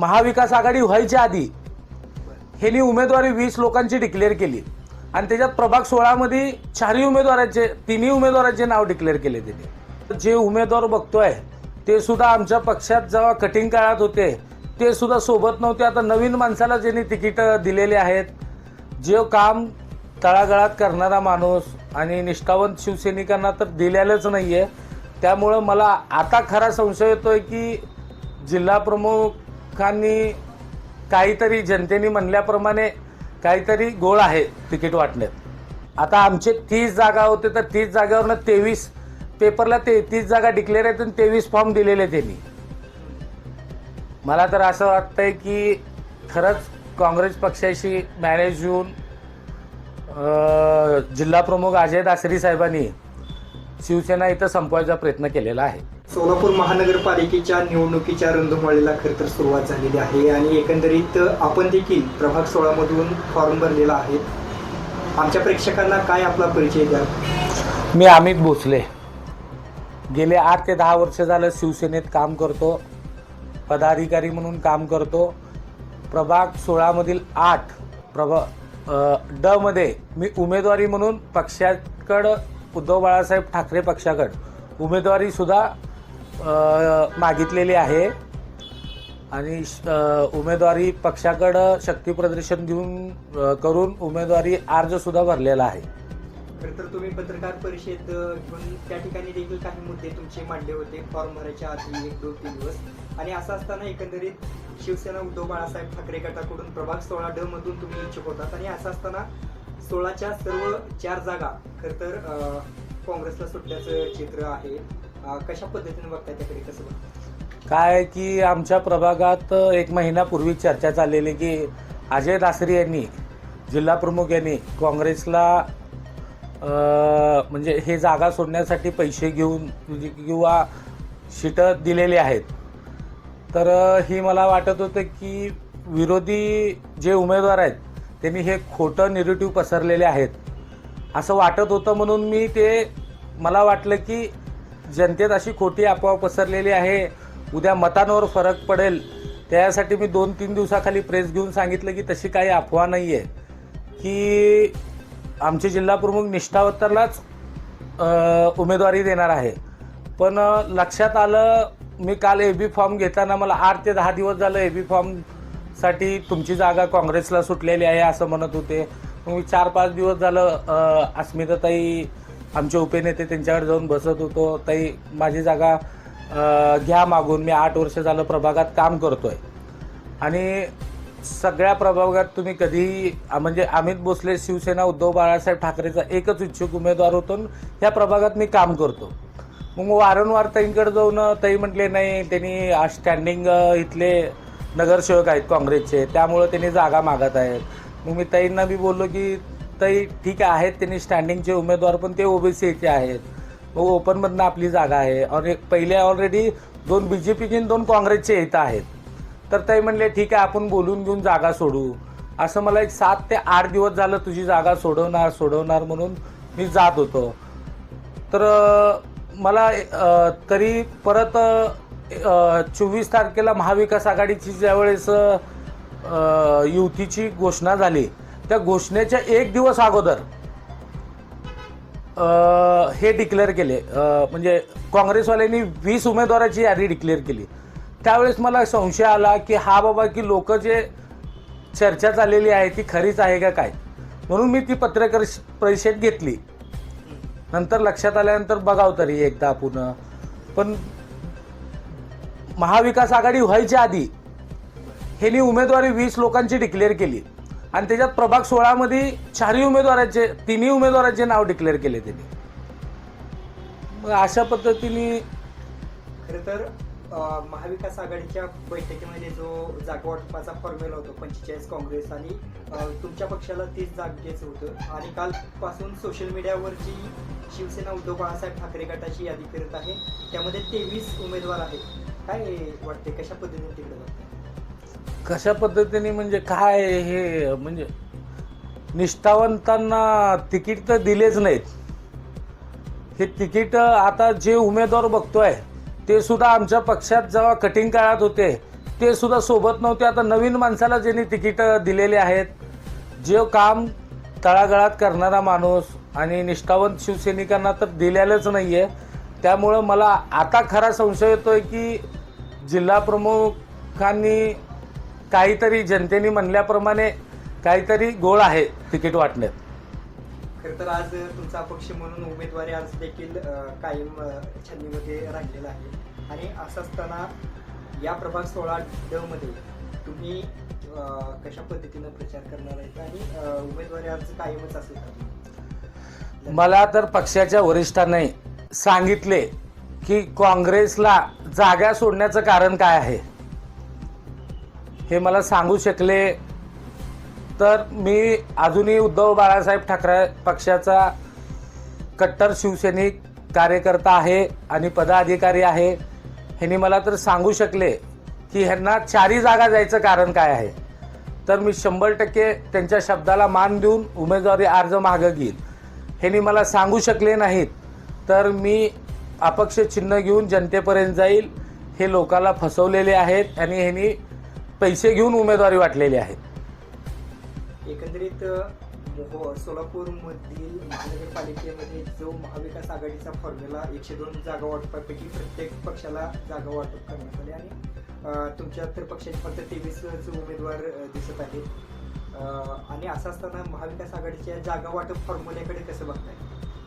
महाविकास आघाडी व्हायच्या आधी ह्यांनी उमेदवारी वीस लोकांची डिक्लेअर केली. आणि त्याच्यात प्रभाग सोळामध्ये चारही उमेदवारांचे तिन्ही उमेदवारांचे नाव डिक्लेअर केले त्यांनी जे उमेदवार बघतोय ते सुद्धा आमच्या पक्षात जेव्हा कठीण काळात होते ते सुद्धा सोबत नव्हते. आता नवीन माणसाला ज्यांनी तिकीट दिलेले आहेत जे काम तळागाळात करणारा माणूस आणि निष्ठावंत शिवसैनिकांना तर दिलेलंच नाही आहे त्यामुळं मला आता खरा संशय येतोय की जिल्हाप्रमुख लोकांनी काहीतरी जनतेने म्हणल्याप्रमाणे काहीतरी गोळ आहे तिकीट वाटण्यात. आता आमचे तीस जागा होते तर तीस जागेवरनं तेवीस पेपरला ते तीस जागा डिक्लेअर आहेत आणि तेवीस फॉर्म दिलेले त्यांनी. मला तर असं वाटतंय की खरंच काँग्रेस पक्षाशी मॅनेज होऊन जिल्हा प्रमुख अजय दासरी साहेबांनी शिवसेना इथं संपवायचा प्रयत्न केलेला आहे. सोलापूर महानगरपालिकेच्या निवडणुकीच्या रंधुमाळीला खरं तर सुरुवात झालेली आहे आणि एकंदरीत आपण देखील प्रभाग सोळामधून फॉर्म भरलेला आहे. आमच्या प्रेक्षकांना काय आपला परिचय द्या मी अमित भोसले. गेले आठ ते दहा वर्ष झालं शिवसेनेत काम करतो पदाधिकारी म्हणून काम करतो. प्रभाग सोळामधील आठ प्रभा ड मध्ये मी उमेदवारी म्हणून पक्षाकडं उद्धव बाळासाहेब ठाकरे पक्षाकडं उमेदवारी सुद्धा मागितलेली आहे. आणि श- उमेदवारी पक्षाकडं शक्ती प्रदर्शन घेऊन करून उमेदवारी अर्ज सुद्धा भरलेला आहे. खरं तर तुम्ही पत्रकार परिषद घेऊन त्या ठिकाणी देखील काही मुद्दे तुमचे मांडले होते फॉर्म भरायच्या आधी एक दोन तीन दिवस. आणि असं असताना एकंदरीत शिवसेना उद्धव बाळासाहेब ठाकरे गटाकडून प्रभाग सोळा ड मधून तुम्ही इच्छुक होतात. आणि असं असताना सोळाच्या सर्व चार जागा खरं तर काँग्रेसला सुटल्याचं चित्र आहे. कशा पद्धतीने बघताय त्याकडे कसं बघताय? काय की आमच्या प्रभागात एक महिन्यापूर्वी चर्चा चाललेली की अजय दासरी यांनी जिल्हा प्रमुख यांनी काँग्रेसला म्हणजे हे जागा सोडण्यासाठी पैसे घेऊन म्हणजे किंवा शीटं दिलेली आहेत. तर ही मला वाटत होतं की विरोधी जे उमेदवार आहेत त्यांनी हे खोटं निगेटिव्ह पसरलेले आहेत. असं वाटत होतं म्हणून मी ते मला वाटलं की जनतेत अशी खोटी अफवा पसरलेली आहे. उद्या मतांवर फरक पडेल. त्यासाठी मी दोन तीन दिवसाखाली प्रेस घेऊन सांगितलं की तशी काही अफवा नाही आहे की आमचे जिल्हाप्रमुख निष्ठावत्तरलाच निष्ठावतरलाच उमेदवारी देणार आहे. पण लक्षात आलं मी काल ए बी फॉर्म घेताना मला आठ ते दहा दिवस झालं ए बी फॉर्मसाठी तुमची जागा काँग्रेसला सुटलेली आहे असं म्हणत होते. मग मी चार पाच दिवस झालं अस्मिताताई आमचे उपनेते त्यांच्याकडे जाऊन बसत होतो. ताई माझी जागा घ्या मागून. मी आठ वर्ष झालं प्रभागात काम करतोय. आणि सगळ्या प्रभागात तुम्ही कधीही म्हणजे अमित भोसले शिवसेना उद्धव बाळासाहेब ठाकरेचा एकच इच्छुक उमेदवार होतो ह्या प्रभागात मी काम करतो. मग वारंवार ताईंकडे जाऊन ताई म्हटले नाही त्यांनी स्टँडिंग इथले नगरसेवक आहेत काँग्रेसचे. त्यामुळं त्यांनी जागा मागत आहेत. मग मी ताईंना बी बोललो की तरी ठीक आहे आहेत त्यांनी स्टँडिंगचे उमेदवार पण ते ओबीसीचे आहेत. मग ओपनमधनं आपली जागा आहे. आणि पहिले ऑलरेडी दोन बी जे पीचे दोन काँग्रेसचे इथं आहेत. तर ते म्हणले ठीक आहे आपण बोलून घेऊन जागा सोडू. असं मला एक सात ते आठ दिवस झालं तुझी जागा सोडवणार सोडवणार म्हणून मी जात होतो. तर मला तरी परत चोवीस तारखेला महाविकास आघाडीची ज्यावेळेस युतीची घोषणा झाली त्या घोषणेच्या एक दिवस अगोदर हे डिक्लेअर केले. म्हणजे काँग्रेसवाल्यांनी वीस उमेदवाराची यादी डिक्लेअर केली. त्यावेळेस मला संशय आला की हा बाबा की लोक जे चर्चा चाललेली आहे ती खरीच आहे का काय? म्हणून मी ती पत्रकार परिषद घेतली. नंतर लक्षात आल्यानंतर बघाव तरी एकदा पुन्हा पण महाविकास आघाडी व्हायच्या आधी ह्यांनी उमेदवारी वीस लोकांची डिक्लेअर केली. आणि त्याच्यात प्रभाग सोळामध्ये चारही उमेदवारांचे तिन्ही उमेदवाराचे नाव डिक्लेअर केले त्यांनी. मग अशा पद्धतीने खरं तर अं, महाविकास आघाडीच्या बैठकीमध्ये जो जागवाटपाचा फॉर्म्युला होतो पंचेचाळीस काँग्रेस आणि अं, तुमच्या पक्षाला तीस जागेचं होतं. आणि कालपासून सोशल मीडियावरची शिवसेना उद्धव बाळासाहेब ठाकरे गटाची यादी करत आहे. त्यामध्ये तेवीस उमेदवार आहेत. काय वाटते कशा पद्धतीने तिकडे? कशा पद्धतीने म्हणजे काय हे म्हणजे निष्ठावंतांना तिकीट तर दिलेच नाहीत. हे तिकीट आता जे उमेदवार बघतोय ते सुद्धा आमच्या पक्षात जेव्हा कठीण काळात होते ते सुद्धा सोबत नव्हते. आता नवीन माणसाला ज्यांनी तिकीट दिलेले आहेत जे काम तळागाळात करणारा माणूस आणि निष्ठावंत शिवसैनिकांना तर दिलेलंच नाही आहे त्यामुळं मला आता खरा संशय येतोय की जिल्हा प्रमुखांनी काहीतरी जनतेने म्हणल्याप्रमाणे काहीतरी गोळ आहे तिकीट वाटण्यात. खरं तर आज तुमचा अपक्ष म्हणून उमेदवारी अर्ज देखील कायम अ, छन्नीमध्ये राहिलेला आहे. आणि असं असताना या प्रभाग सोळा ड मध्ये तुम्ही कशा पद्धतीनं प्रचार करणार आहेत? आणि उमेदवारी अर्ज कायमच असेल का? मला तर पक्षाच्या वरिष्ठांनी सांगितले की काँग्रेसला जागा सोडण्याचं कारण काय आहे? हे मला सांगू शकले तर मी अजूनही उद्धव बाळासाहेब ठाकरे पक्षाचा कट्टर शिवसैनिक कार्यकर्ता आहे आणि पदाधिकारी आहे. ह्यांनी मला तर सांगू शकले की ह्यांना चारी जागा जायचं कारण काय आहे? तर मी शंभर टक्के त्यांच्या शब्दाला मान देऊन उमेदवारी अर्ज मागं घेईल ह्यांनी मला सांगू शकले नाहीत. तर मी अपक्ष चिन्ह घेऊन जनतेपर्यंत जाईल. हे लोकाला फसवलेले आहेत आणि ह्यांनी पैसे घेऊन उमेदवारी वाटलेली आहेत एकंदरीत सोलापूरमधील महानगरपालिकेमध्ये जो महाविकास आघाडीचा फॉर्म्युला एकशे दोन जागा वाटपापैकी प्रत्येक पक्षाला जागा वाटप करण्यात आली आणि तुमच्या तर पक्षाचे फक्त तेवीस उमेदवार दिसत आहेत. आणि असं असताना महाविकास आघाडीच्या जागा वाटप फॉर्म्युल्याकडे कसं बघताय?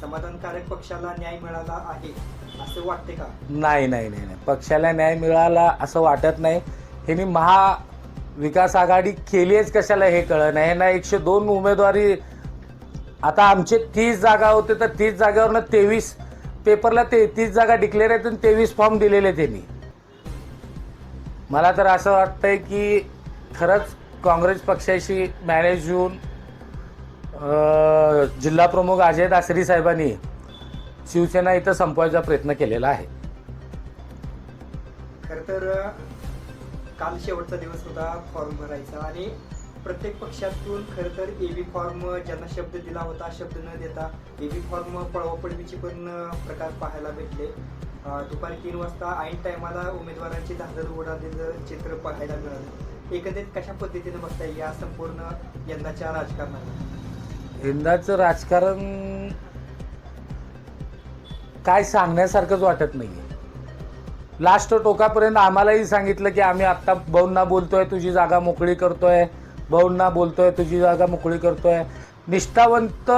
समाधानकारक पक्षाला न्याय मिळाला आहे असं वाटते का? नाही नाही नाही. पक्षाला न्याय मिळाला असं वाटत नाही. ह्यांनी महा विकास आघाडी केलीच कशाला हे कळ नाही ह्यांना एकशे दोन उमेदवारी आता आमचे तीस जागा होते तर तीस जागेवरनं तेवीस पेपरला ते तीस जागा डिक्लेअर आहेत आणि तेवीस फॉर्म दिलेले त्यांनी मला तर असं वाटतंय की खरंच काँग्रेस पक्षाशी मॅनेज होऊन जिल्हा प्रमुख अजय दासरी साहेबांनी शिवसेना इथं संपवायचा प्रयत्न केलेला आहे. तर काल शेवटचा दिवस होता फॉर्म भरायचा. आणि प्रत्येक पक्षातून खर तर एबी फॉर्म ज्यांना शब्द दिला होता शब्द न देता एबी फॉर्म पळवापळवीचे पण प्रकार पाहायला भेटले. दुपारी तीन वाजता ऐन टायमाला उमेदवारांची धादर उडालेलं चित्र पाहायला मिळालं. एकंदरीत कशा पद्धतीने येईल या संपूर्ण यंदाच्या राजकारणाला? यंदाचं राजकारण काय सांगण्यासारखंच वाटत नाही लास्ट टोकापर्यंत आम्हालाही सांगितलं की आम्ही आत्ता भाऊंना बोलतोय तुझी जागा मोकळी करतोय. भाऊंना बोलतोय तुझी जागा मोकळी करतोय. निष्ठावंत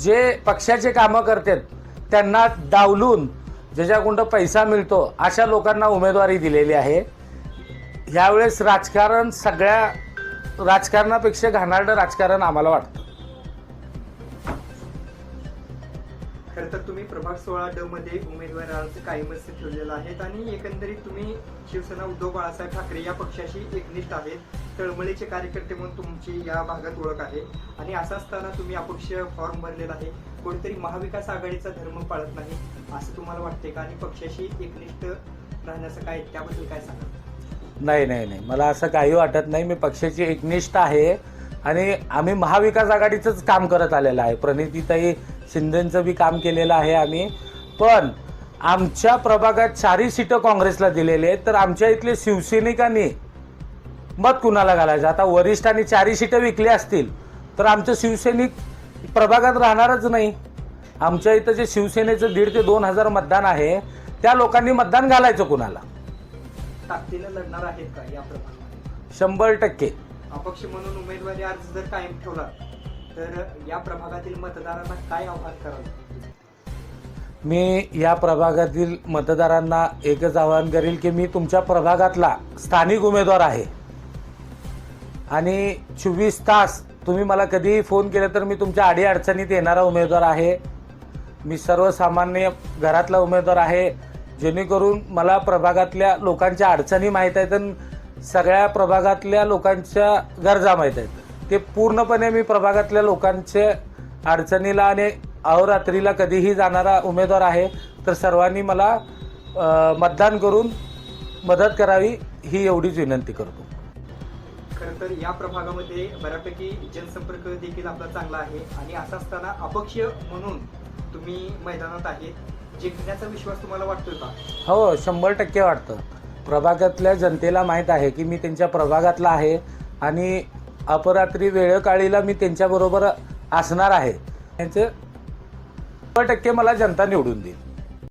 जे पक्षाचे कामं करतात त्यांना डावलून ज्याच्याकडं पैसा मिळतो अशा लोकांना उमेदवारी दिलेली आहे. ह्यावेळेस राजकारण सगळ्या राजकारणापेक्षा घाणारडं राजकारण आम्हाला वाटतं. तर तुम्ही प्रभाग सोळा ड मध्ये उमेदवार अर्ज कायमच ठेवलेलं आहेत आणि एकंदरीत तुम्ही शिवसेना उद्धव बाळासाहेब ठाकरे या पक्षाशी एकनिष्ठ आहेत. तळमळीचे कार्यकर्ते म्हणून तुमची या भागात ओळख आहे. आणि असं असताना तुम्ही अपक्ष फॉर्म भरलेला आहे. कोणीतरी महाविकास आघाडीचा धर्म पाळत नाही असं तुम्हाला वाटते का? आणि पक्षाशी एकनिष्ठ राहण्याचं काय त्याबद्दल काय सांगा नाही नाही नाही. मला असं काही वाटत नाही. मी पक्षाची एकनिष्ठ आहे. आणि आम्ही महाविकास आघाडीचंच काम करत आलेलं आहे. प्रणितीताई शिंदेचं बी काम केलेलं आहे आम्ही. पण आमच्या प्रभागात चारही सीटं काँग्रेसला दिलेली आहेत तर आमच्या इथले शिवसैनिकांनी मत कुणाला घालायचं? आता वरिष्ठांनी चारही सीटं विकली असतील तर आमचं शिवसैनिक प्रभागात राहणारच नाही. आमच्या इथं जे शिवसेनेचं दीड ते दोन हजार मतदान आहे त्या लोकांनी मतदान घालायचं कुणाला? ताकदीनं लढणार आहेत का या प्रभागात शंभर टक्के. अपक्ष म्हणून उमेदवारी अर्ज जर कायम ठेवला तर या प्रभागातील मतदारांना काय आव्हान कराल? मी या प्रभागातील मतदारांना एकच आवाहन करेल की मी तुमच्या प्रभागातला स्थानिक उमेदवार आहे. आणि चोवीस तास तुम्ही मला कधीही फोन केला तर मी तुमच्या आडी अडचणीत येणारा उमेदवार आहे. मी सर्वसामान्य घरातला उमेदवार आहे. जेणेकरून मला प्रभागातल्या लोकांच्या अडचणी माहीत आहेत आणि सगळ्या प्रभागातल्या लोकांच्या गरजा माहीत आहेत. ते पूर्णपणे मी प्रभागातल्या लोकांच्या अडचणीला आणि अहोरात्रीला कधीही जाणारा उमेदवार आहे तर सर्वांनी मला मतदान करून मदत करावी ही एवढीच विनंती करतो. खरं तर या प्रभागामध्ये बऱ्यापैकी जनसंपर्क देखील आपला चांगला आहे आणि असं असताना अपक्ष म्हणून तुम्ही मैदानात आहेत जिंकण्याचा विश्वास तुम्हाला वाटतोय का? हो शंभर टक्के वाटतं. प्रभागातल्या जनतेला माहीत आहे की मी त्यांच्या प्रभागातला आहे आणि अपरात्री वेळकाळीला मी त्यांच्याबरोबर असणार आहे. त्यांचं शंभर टक्के मला जनता निवडून देईल.